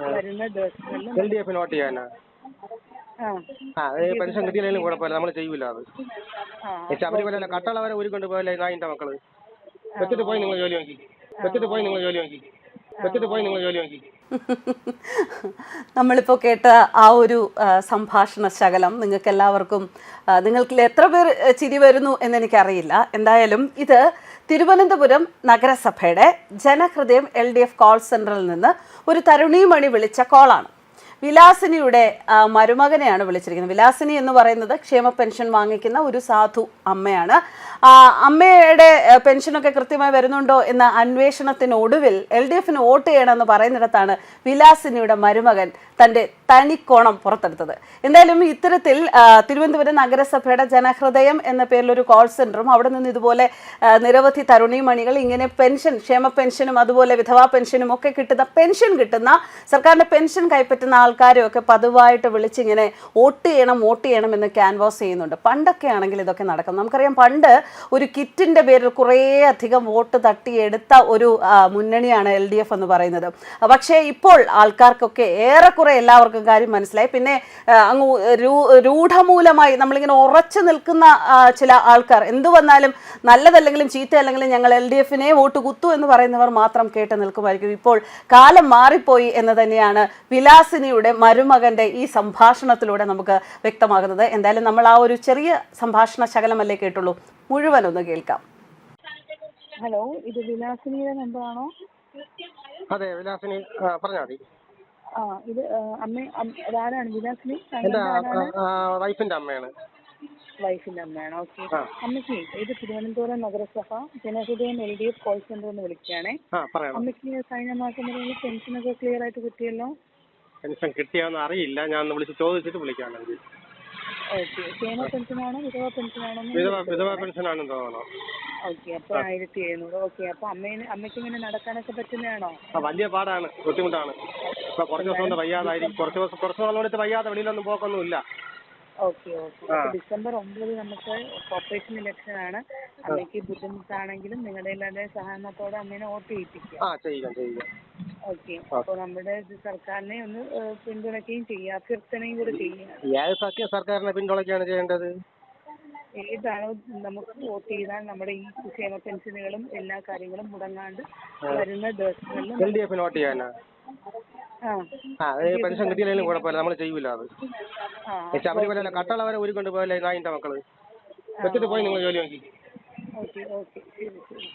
വരുന്ന ദിവസങ്ങളിൽ L D എഫിന് വോട്ട് ചെയ്യാനാ? ആ. ആ അത് പെൻഷൻ കിട്ടിയില്ലെങ്കിലും കുഴപ്പമില്ല നമ്മൾ ചെയ്യൂല അത്. ശബരിമല കട്ടള വരെ ഊരിക്കൊണ്ട് പോയല്ലേ നായിന്റെ മക്കൾ. വെച്ചിട്ട് പോയി നിങ്ങൾ ജോലി നോക്കി. വെച്ചിട്ട് പോയി നിങ്ങൾ ജോലി നോക്കി. വെച്ചിട്ട് പോയി നിങ്ങൾ ജോലി നോക്കി. നമ്മളിപ്പോൾ കേട്ട ആ ഒരു സംഭാഷണ ശകലം നിങ്ങൾക്ക് എല്ലാവർക്കും നിങ്ങൾക്ക് എത്ര പേർ ചിരി വരുന്നു എന്നെനിക്കറിയില്ല എന്തായാലും ഇത് തിരുവനന്തപുരം നഗരസഭയുടെ Janahridayam L D F call സെന്ററിൽ നിന്ന് ഒരു തരുണീമണി വിളിച്ച കോളാണ് വിലാസിനിയുടെ മരുമകനെയാണ് വിളിച്ചിരിക്കുന്നത്. വിലാസിനി എന്ന് പറയുന്നത് ക്ഷേമ പെൻഷൻ വാങ്ങിക്കുന്ന ഒരു സാധു അമ്മയാണ്. അമ്മയുടെ പെൻഷനൊക്കെ കൃത്യമായി വരുന്നുണ്ടോ എന്ന അന്വേഷണത്തിനൊടുവിൽ എൽ ഡി എഫിന് വോട്ട് ചെയ്യണമെന്ന് പറയുന്നിടത്താണ് വിലാസിനിയുടെ മരുമകൻ തന്റെ തനിക്കോണം പുറത്തെടുത്തത്. എന്തായാലും ഇത്തരത്തിൽ തിരുവനന്തപുരം നഗരസഭയുടെ ജനഹൃദയം എന്ന പേരിൽ ഒരു കോൾ സെന്ററും അവിടെ നിന്ന് ഇതുപോലെ നിരവധി തരുണിമണികൾ ഇങ്ങനെ പെൻഷൻ ക്ഷേമ പെൻഷനും അതുപോലെ വിധവാ പെൻഷനും ഒക്കെ കിട്ടുന്ന പെൻഷൻ കിട്ടുന്ന സർക്കാരിന്റെ പെൻഷൻ കൈപ്പറ്റുന്ന ആൾക്കാരും ഒക്കെ പതിവായിട്ട് വിളിച്ചിങ്ങനെ വോട്ട് ചെയ്യണം വോട്ട് ചെയ്യണം എന്ന് ക്യാൻവാസ് ചെയ്യുന്നുണ്ട്. പണ്ടൊക്കെ ആണെങ്കിൽ ഇതൊക്കെ നടക്കും. നമുക്കറിയാം പണ്ട് ഒരു കിറ്റിന്റെ പേരിൽ കുറേ അധികം വോട്ട് തട്ടിയെടുത്ത ഒരു മുന്നണിയാണ് എൽ ഡി എഫ് എന്ന് പറയുന്നത്. പക്ഷേ ഇപ്പോൾ ആൾക്കാർക്കൊക്കെ ഏറെക്കുറെ എല്ലാവർക്കും കാര്യം മനസ്സിലായി. പിന്നെ അങ്ങ് രൂഢമൂലമായി നമ്മളിങ്ങനെ ഉറച്ചു നിൽക്കുന്ന ചില ആൾക്കാർ എന്തു വന്നാലും നല്ലതല്ലെങ്കിലും ചീത്തയല്ലെങ്കിലും ഞങ്ങൾ എൽ ഡി എഫിനെ വോട്ട് കുത്തു എന്ന് പറയുന്നവർ മാത്രം കേട്ട് നിൽക്കുമായിരിക്കും. ഇപ്പോൾ കാലം മാറിപ്പോയി എന്ന് തന്നെയാണ് വിലാസിനിയുടെ മരുമകന്റെ ഈ സംഭാഷണത്തിലൂടെ നമുക്ക് വ്യക്തമാകുന്നത്. എന്തായാലും നമ്മൾ ആ ഒരു ചെറിയ സംഭാഷണ ശകലമല്ലേ കേട്ടുള്ളൂ. മുഴുവൻ ഒന്ന് കേൾക്കാം. ഹലോ ഇത് വിലാസിനിയുടെ നമ്പറാണോ അതെ വിലാസിനി ആ, പറഞ്ഞാൽ മതി. ആ ഇത് അമ്മ വിലാസിനി? വൈഫിന്റെ അമ്മയാണ്. വൈഫിന്റെ അമ്മയാണ്. ഓക്കെ. അമ്മയ്ക്ക് ഇത് തിരുവനന്തപുരം നഗരസഭ Janahridayam L D F call centre എന്ന് വിളിക്കുകയാണേ. അമ്മയ്ക്ക് കഴിഞ്ഞ മാസം വരെ പെൻഷനൊക്കെ ക്ലിയർ ആയിട്ട് കിട്ടിയല്ലോ? പെൻഷൻ കിട്ടിയാന്ന് അറിയില്ല. ഞാൻ ഒന്ന് വിളിച്ച് ചോദിച്ചിട്ട് വിളിക്കാണെങ്കിൽ ഓക്കെ. ക്ഷേമ പെൻഷനാണോ? വിധവ പെൻഷനാണോ വിധവ വിധവ പെൻഷനാണെന്ന് തോന്നണോ? ഓക്കെ. അപ്പോൾ ആയിരത്തി എഴുന്നൂറ്. ഓക്കെ. അപ്പോൾ അമ്മേന് അമ്മയ്ക്ക് ഇങ്ങനെ നടക്കാനൊക്കെ പറ്റുന്നതാണോ? ആ വലിയ പാടാണ്. ബുദ്ധിമുട്ടാണ്. ഇപ്പൊ കുറച്ച് ദിവസം കൊണ്ട് വയ്യാതായിരിക്കും. കുറച്ച് ദിവസം കുറച്ച് നാൾ കൊണ്ട് വയ്യാതെ വെളിയിലൊന്നും പോക്കൊന്നുമില്ല. Okay okay. ഡിസംബർ ഒമ്പത് നമുക്ക് കോർപ്പറേഷൻ ഇലക്ഷൻ ആണ് അമ്മയ്ക്ക് ബുദ്ധിമുട്ടാണെങ്കിലും നിങ്ങളുടെ എല്ലാവരുടെയും സഹകരണത്തോടെ അമ്മേനെ വോട്ട് ചെയ്യിപ്പിക്കുക ആ ചെയ്യാം ചെയ്യുക ഓക്കെ. നമ്മുടെ ഇത് സർക്കാരിനെ ഒന്ന് ഏഹ്, പിന്തുണയ്ക്കുകയും ചെയ്യുക അഭ്യർത്ഥനയും കൂടെ ചെയ്യുക. ഏത് സഖ്യ സർക്കാരിനെ പിന്തുണയ്ക്കുകയാണ് ചെയ്യേണ്ടത്? ഏതാണോ നമുക്ക് വോട്ട് ചെയ്താൽ നമ്മുടെ ഈ ക്ഷേമ പെൻഷനുകളും എല്ലാ കാര്യങ്ങളും മുടങ്ങാണ്ട് വരുന്ന ദിവസങ്ങളിൽ എൽ ഡി എഫിന് വോട്ട് ചെയ്യാനാ? ആ. പെൻഷൻ കിട്ടിയില്ലെങ്കിലും കുഴപ്പമില്ല. നമ്മൾ ചെയ്യൂല അത്. ശബരിമല കട്ടള വരെ ഊരിക്കൊണ്ട് പോയല്ലേ നായിന്റെ മക്കൾ. വെച്ചിട്ട് പോയി നിങ്ങൾ ജോലി നോക്കി. Okay okay. ശരി ശരി.